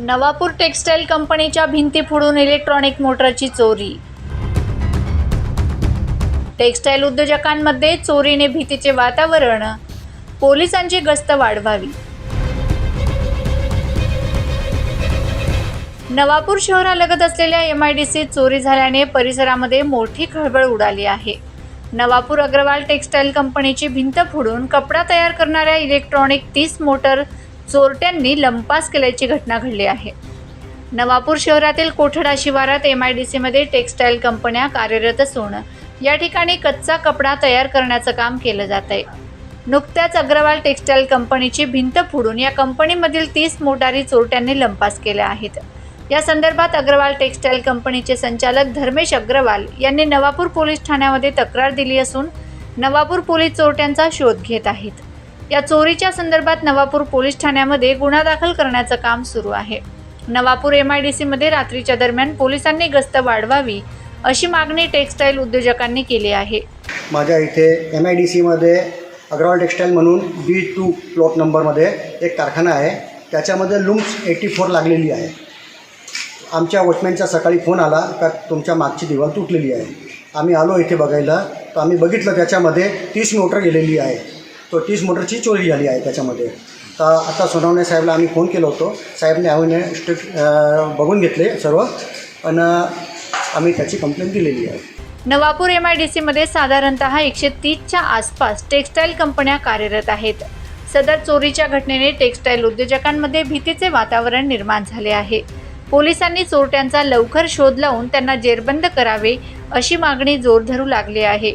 Navapur textile कंपनीच्या भिंती फोडून इलेक्ट्रॉनिक मोटरची चोरी. टेक्सटाईल उद्योजकांमध्ये चोरीने भीतीचे वातावरण. पोलिसांची गस्त वाढवावी. नवापूर शहरालगत असलेल्या एम आय डी सी चोरी झाल्याने परिसरामध्ये मोठी खळबळ उडाली आहे. नवापूर अग्रवाल टेक्सटाईल कंपनीची भिंत फोडून कपडा तयार करणाऱ्या इलेक्ट्रॉनिक तीस मोटर चोरट्यांनी लंपास केल्याची घटना घडली आहे. नवापूर शहरातील कोठडा शिवारात एम आय डी सीमध्ये टेक्सटाईल कंपन्या कार्यरत असून या ठिकाणी कच्चा कपडा तयार करण्याचं काम केलं जात आहे नुकत्याच अग्रवाल टेक्सटाईल कंपनीची भिंत फोडून या कंपनीमधील तीस मोटारी चोरट्यांनी लंपास केल्या आहेत. या संदर्भात अग्रवाल टेक्सटाईल कंपनीचे संचालक धर्मेश अग्रवाल यांनी नवापूर पोलीस ठाण्यामध्ये तक्रार दिली असून नवापूर पोलीस चोरट्यांचा शोध घेत आहेत. या चोरीच्या संदर्भात नवापूर पोलीस ठाण्यामध्ये गुन्हा दाखल करण्याचं काम सुरू आहे. नवापूर एम आय डी सीमध्ये रात्रीच्या दरम्यान पोलिसांनी गस्त वाढवावी अशी मागणी टेक्सटाईल उद्योजकांनी केली आहे. माझ्या इथे एम आय डी सीमध्ये अग्रवाल टेक्सटाईल म्हणून बी टू प्लॉट नंबरमध्ये एक कारखाना आहे. त्याच्यामध्ये लुम्स एटी फोर लागलेली आहे. आमच्या वॉचमॅनचा सकाळी फोन आला का तुमच्या मागची दिवाल तुटलेली आहे. आम्ही आलो इथे बघायला तर आम्ही बघितलं त्याच्यामध्ये तीस मोटर गेलेली आहे. तो तीस मोटरची चोरी झाली आहे त्याच्यामध्ये. तर आता सोनवणे साहेबला आम्ही फोन केलो होतो. साहेबने आम्ही स्ट्रिक्ट बघून घेतले सर्व. पण आम्ही त्याची कंप्लेंट दिलेली आहे. नवापूर एम आय डी सीमध्ये साधारणतः एकशे तीसच्या आसपास टेक्सटाईल कंपन्या कार्यरत आहेत. सदर चोरीच्या घटनेने टेक्सटाईल उद्योजकांमध्ये भीतीचे वातावरण निर्माण झाले आहे. पोलिसांनी चोरट्यांचा लवकर शोध लावून त्यांना जेरबंद करावे अशी मागणी जोर धरू लागली आहे.